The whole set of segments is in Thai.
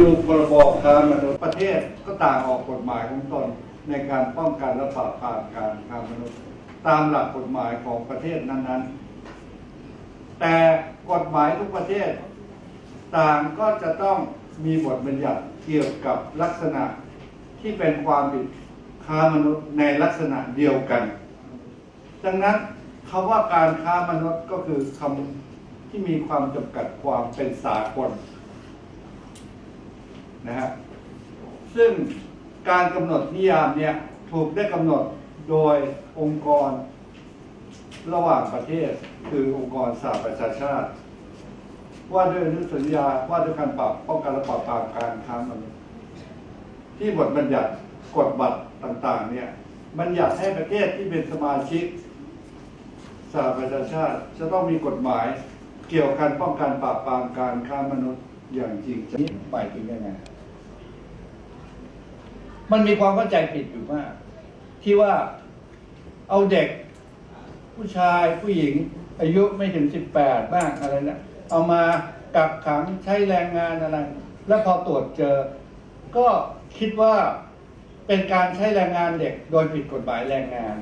ดูพรบค้ามนุษย์ประเทศก็ต่างออกกฎหมายของตนในการป้องกันและปราบปรามการค้ามนุษย์ ตามหลักกฎหมายของประเทศนั้นๆ แต่กฎหมายทุกประเทศ ต่างก็จะต้องมีบทบัญญัติเกี่ยวกับลักษณะที่เป็นความผิดค้ามนุษย์ในลักษณะเดียวกัน ดังนั้นคำว่าการค้ามนุษย์ก็คือคำที่มีความจำกัดความเป็นสากล นะฮะซึ่งการกำหนดนิยามเนี่ยถูกได้กำหนดโดยองค์กรระหว่างประเทศคือองค์กรสหประชาชาติ ว่าด้วยอนุสัญญาว่าด้วยการปรับป้องกันและปราบปรามการค้ามนุษย์ที่บทบัญญัติกฎบัตรต่าง ๆ เนี่ยบัญญัติให้ประเทศที่เป็นสมาชิกสหประชาชาติ จะต้องมีกฎหมายเกี่ยวกับการป้องกันปราบปรามการค้ามนุษย์ อย่างจริงจังนี่หมายถึงยังไงมันมีความเข้าใจผิดอยู่มาก ที่ว่าเอาเด็ก ผู้ชายผู้หญิง อายุไม่ถึงสิบแปดบ้างอะไรนะเอามากักขังใช้แรงงานอะไร แล้วพอตรวจเจอ ก็คิดว่าเป็นการใช้แรงงานเด็กโดยผิดกฎหมายแรงงาน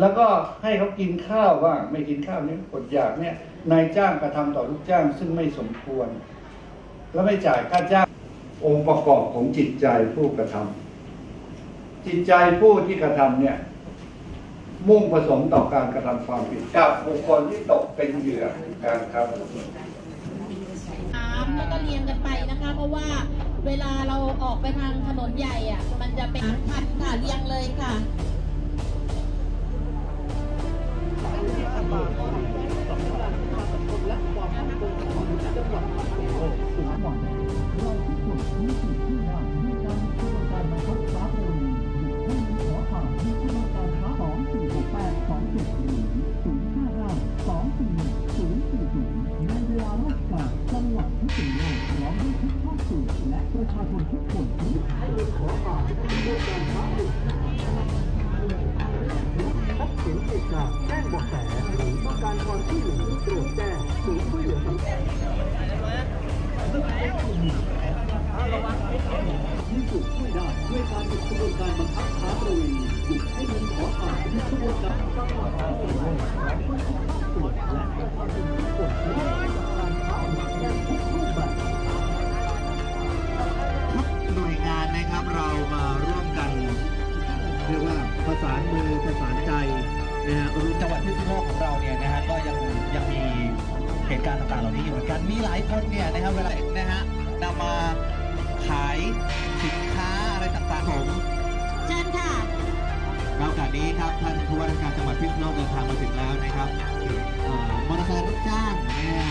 แล้วก็ให้เขากินข้าวบ้าไม่กินข้าวนี่อดอยากเนี่ยนายจ้างกระทำต่อลูกจ้างซึ่งไม่สมควร แล้วไม่จ่ายค่าจ้างองค์ประกอบของจิตใจผู้กระทำจิตใจผู้ที่กระทำเนี่ย มุ่งประสงค์ต่อการกระทำความผิดกับบุคคลที่ตกเป็นเหยื่อการค้ามนุษย์ถามแล้วก็เรียงกันไปนะคะ เพราะว่าเวลาเราออกไปทางถนนใหญ่อะ มันจะเป็นพันค่ะเรียงเลยค่ะ แจ้งเบาะแสหรือต้อง การความช่วยเหลือโปรดแจ้งศูนย์ช่วยเหลือสังคมที่สุดช่วยได้ด้วยการหยุดกระบวนการบังคับค้าประเวณีหยุดให้เงินขอทานหยุดกระบวนการสร้างความเข้าใจและประชาชนทุกคนและประชาชนทุกคนการค้ามนุษย์ทุกรูปแบบทุกหน่วยงานนะครับเรามาร่วมกัน เรียกว่าประสานมือประสานใจ นะฮะรู้จังหวัดพิษณุโลกของเราเนี่ยนะฮะก็ยังยังมีเหตุการณ์ต่างๆเหล่านี้อยู่เหมือนกันมีหลายคนเนี่ยนะครับเวลานะฮะนำมาขายสินค้าอะไรต่างๆผมเชิญค่ะในโอกาสนี้ครับท่านผู้ว่าราชการจังหวัดพิษณุโลกเดินทางมาถึงแล้วนะครับเอ่อมอเตอร์ไซค์รับจ้างนะฮะ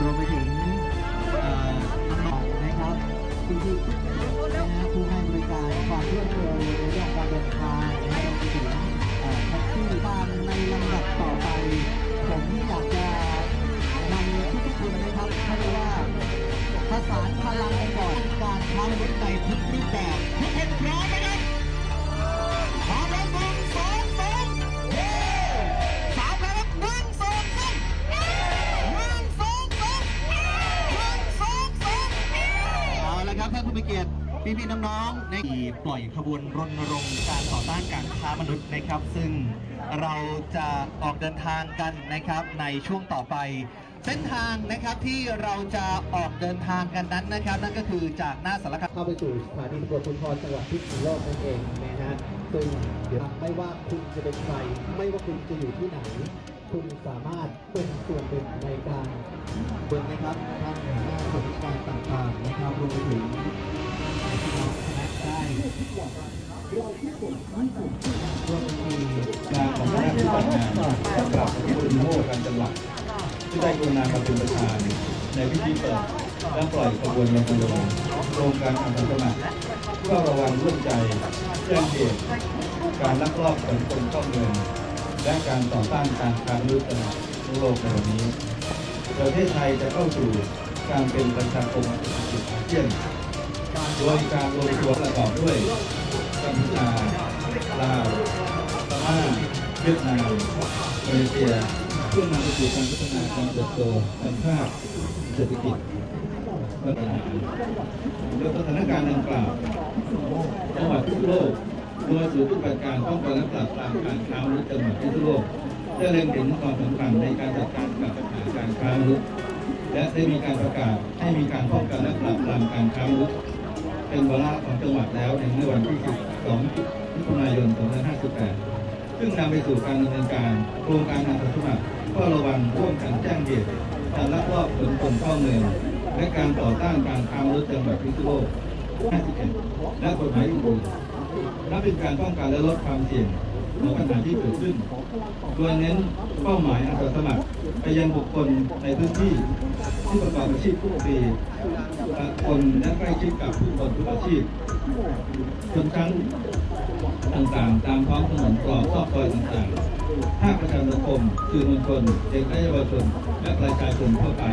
รวมไปถึงเอ่อน้องๆนะครับจริงๆนะฮะผู้ให้บริการความรวดเร็วในเรื่องก การในลำดับต่อไป ผมอยากจะนำทุกคนนะครับให้รียกว่าผสานพลังกันก่อนการค้ามนุษย์ในทุกรูปแบบ ปล่อยขบวนรณรงค์การต่อต้านการค้ามนุษย์นะครับ ซึ่งเราจะออกเดินทางกันนะครับในช่วงต่อไป เส้นทางนะครับที่เราจะออกเดินทางกันนั้นนะครับ นั่นก็คือจากหน้าสารคามเข้าไปสู่สถานีตำรวจภูธรจังหวัดพิษณุโลกนั่นเองนะฮะซึ่งเดี๋ยวไม่ว่าคุณจะเป็นใคร ไม่ว่าคุณจะอยู่ที่ไหน คุณสามารถเป็นส่วนหนึ่งในการเบิกนะครับทางหน้าบริการต่างๆนะครับรวมไปถึง นเราทุกคนไม่ถูกรวมไปถึงงานของคณะผู้จัดงานจะกลับที่คุณโมการจังหวัดที่ได้กรุณามาเป็นประธานในพิธีเปิดและปล่อยขบวนรณรงค์โครงการอาสาสมัครเพื่อระวังร่วมใจแจ้งเหตุการลักลอบขนคนเข้าเมืองและการต่อต้านการค้ามนุษย์ตลอดทั่วโลกในวันนี้ ประเทศไทยจะเข้าสู่การเป็นประชาคมเศรษฐกิจอาเซียน โดยการรวมตัวประกอบด้วยกัมพูชาลาวพม่าเวียดนามมาเลเซียเพื่อนำไปสู่การพัฒนาการเติบโตทางภาคเศรษฐกิจและสถานการณ์ดังกล่าวจังหวัดพิษณุโลกโดยศูนย์ปฏิบัติการป้องกันและปราบปรามการค้ามนุษย์จังหวัดพิษณุโลกได้เล็งเห็นความสำคัญในการจัดการกับปัญหาการค้ามนุษย์และได้มีการประกาศให้มีการป้องกันและปราบปรามการค้ามนุษย์ เป็นวาระของจังหวัดแล้วในเมื่อวันที่12มิถุนายน 2558 ซึ่งนำไปสู่การดำเนินการโครงการอาสาสมัครเฝ้าระวังร่วมกันแจ้งเหตุการลักลอบขนคนเข้าเมืองและการต่อต้านการค้ามนุษย์จังหวัดพิษณุโลก 51 และกฎหมายอื่นๆนับเป็นการป้องกันและลดความเสี่ยงของปัญหาที่เกิดขึ้นโดยเน้นเป้าหมายอาสาสมัครไปยังบุคคลในพื้นที่ ที่ประกอบอาชีพทุกปีคนและใกล้ชิดกับผู้คนทุกอาชีพชนชั้นต่างๆ ตามท้องถนนตรอกซอกซอยต่างๆภาคประชาสังคมสื่อมวลชนเด็กและเยาวชน และประชาชนทั่วไป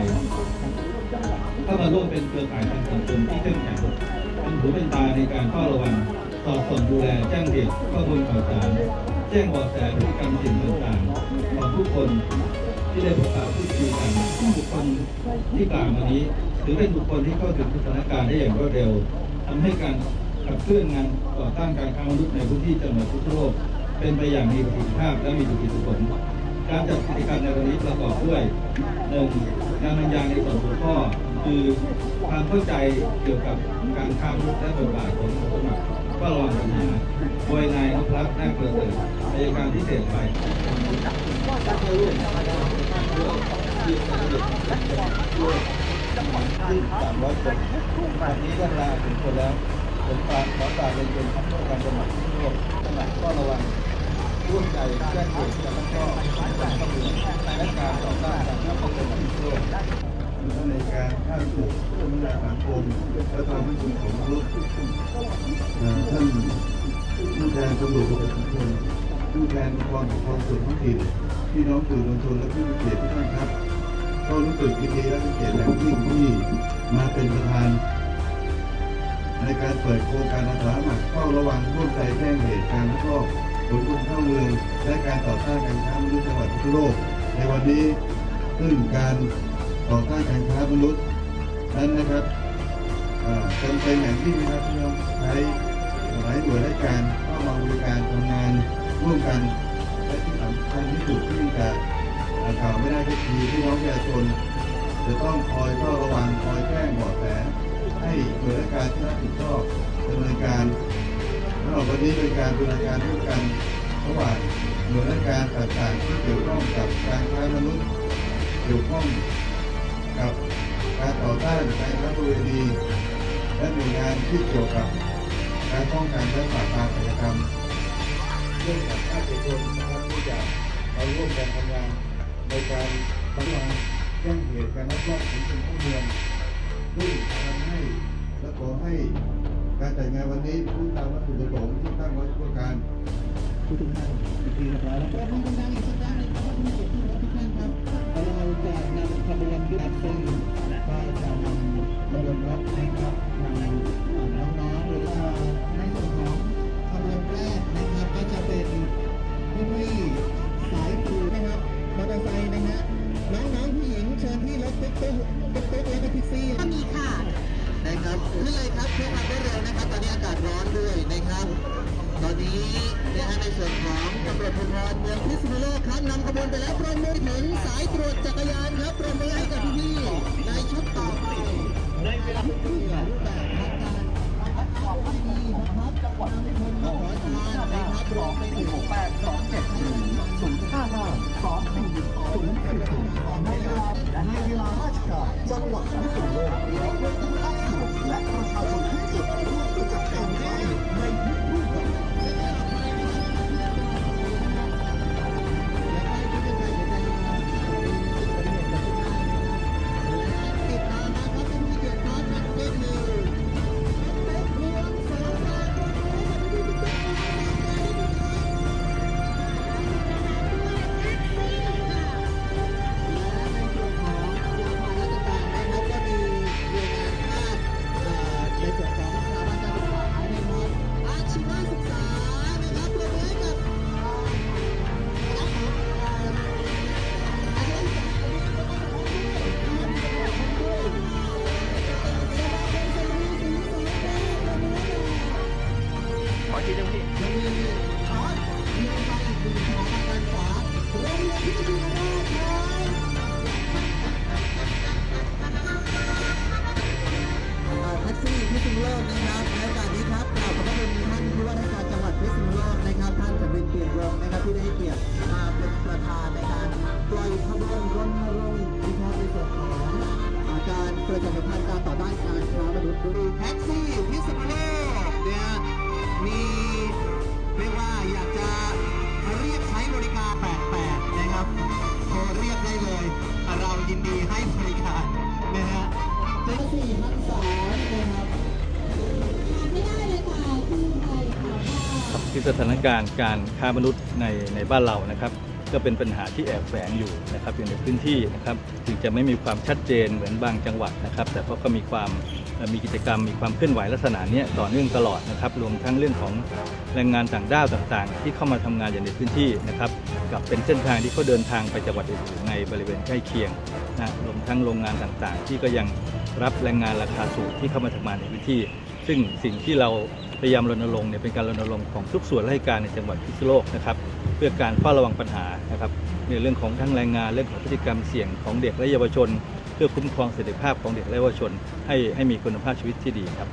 เข้ามาร่วมเป็นเครือข่ายทางสังคมที่เข้มแข็งเป็นหูเป็นตาในการเฝ้าระวังสอดส่องดูแลแจ้งเหตุข้อมูลข่าวสาร แจ้งเบาะแสพฤติกรรมสิ่งต่างๆของผู้คน ที่ได้ประกาศพูดคุยกันผู้บุคคลที่กล่าวมานี้ถือเป็นบุคคลที่เข้าถึงสถานการณ์ได้อย่างรวดเร็วทำให้การขับเคลื่อนงานต่อต้านการค้ามนุษย์ในพื้นที่จังหวัดพิษณุโลกเป็นไปอย่างมีประสิทธิภาพและมีประสิทธิผลการจัดกิจกรรมในวันนี้ประกอบด้วยหนึ่งการบรรยายในส่วนหัวข้อคือความเข้าใจเกี่ยวกับการค้ามนุษย์และบทบาทของอาสาสมัครเฝ้าระวังปัญหาโดยนายนพรัตน์นาคประเสริฐอัยการพิเศษฝ่าย ที่สามร้อยคนป่านนี้ได้ลาถึงคนแล้วผมฝากขอฝากเรียนเชิญท่านผู้การจังหวัดพิษณุโลกจังหวัดเฝ้าระวังร่วมใจแจ้เหตุและก็การข้อมูลและการต่อต้านการค้ามนุษย์ในโลกในการข้ามสู่พัฒนาสังคมและความมั่นคงของมนุษย์ท่านผู้แทนตำรวจประชาชนผู้แทนองค์กรปกครองส่วนท้องถิ่น พี่น้องสื่อมวลชนและผู้มีเกียรติทุกท่านครับ ก็รู้สึกยินดีและเป็นเกียรติอย่างยิ่งที่มาเป็นประธาน ในการเปิดโครงการอาสาสมัครเฝ้าระวังร่วมใจแจ้งเหตุการลักลอบขนคนเข้าเมือง และการต่อต้านการค้ามนุษย์จังหวัดพิษณุโลก ในวันนี้ซึ่งการต่อต้านการค้ามนุษย์นั้นนะครับจำเป็นอย่างยิ่งนะครับที่เราใช้หลายหน่วยราชการเข้ามาบริการทำงานร่วมกัน จะอ่ากล่าวไม่ได้ก็คือพี่น้องประชาชนจะต้องคอยเฝ้าระวังคอยแจ้งเบาะแสให้หน่วยราชการที่รับผิดชอบดำเนินการสำหรับวันนี้เป็นการบูรณาการร่วมกันระหว่างหน่วยราชการต่างๆที่เกี่ยวข้องกับการค้ามนุษย์เกี่ยวข้องกับการต่อต้านการค้าประเวณีและหน่วยงานที่เกี่ยวกับการป้องกันและปราบปรามอาชญากรรมเรื่องกับภาคเอกชนนะครับที่จะ มาร่วมกันทำงานในการทำงานแจ้งเหตุการลักลอบขนคนเข้าเมืองซึ่งทำให้และขอให้การจัดงานวันนี้พูดตามวัตถุประสงค์ที่ตั้งไว้ทุกประการทุกท่านอีกทีนะครับเราจะนำขบวนยุทธซึ่งก็จะนำขบวนรถนะครับนำน้องๆหรือว่าในส่วนของขบวนแรกนะครับก็จะเป็นผู้ที่สาย ไซนะฮะน้องๆผู้หญิงเชิญที่รถตุ๊กตุ๊กแล้วก็ซี่ก็มีค่ะ นะครับขึ้นเลยครับเพื่อความได้เร็วนะครับ ตอนนี้อากาศร้อนด้วยนะครับ ตอนนี้นะฮะในส่วนของตำรวจภูธรเมืองพิษณุโลกครับนำขบวนไปแล้วปรบมือถึงสายตรวจจักรยานครับปรบมือให้กับพี่ๆในชุดต่อไปในเวลาที่รูปแบบการพัฒนาที่ดีนะครับจังหวัดพิษณุโลกนะครับรวมไปถึง8 2 ห้าสอง ปิดยังพี่ ที่สถานการณ์การค้ามนุษย์ในในบ้านเรานะครับ ก็เป็นปัญหาที่แอบแฝงอยู่นะครับอยู่ในพื้นที่นะครับถึงจะไม่มีความชัดเจนเหมือนบางจังหวัดนะครับ แต่ก็ก็มีความมีกิจกรรมมีความเคลื่อนไหวลักษณะนี้ต่อเนื่องตลอดนะครับ รวมทั้งเรื่องของแรงงานต่างด้าวต่างๆ ที่เข้ามาทำงานอย่างในพื้นที่นะครับกับเป็นเส้นทางที่เขาเดินทางไปจังหวัดอื่นๆในบริเวณใกล้เคียงนะรวมทั้งโรงงานต่างๆ ที่ก็ยังรับแรงงานราคาสูงที่เข้ามาทำงานในพื้นที่ ซึ่งสิ่งที่เรา พยายามรณรงค์เนี่ยเป็นการรณรงค์ของทุกส่วนราชการในจังหวัดพิษณุโลกนะครับเพื่อการเฝ้าระวังปัญหานะครับในเรื่องของทั้งแรงงานเรื่องของพฤติกรรมเสี่ยงของเด็กและเยาวชน เพื่อคุ้มครองเสรีภาพของเด็กและเยาวชน ให้ให้มีคุณภาพชีวิตที่ดีครับ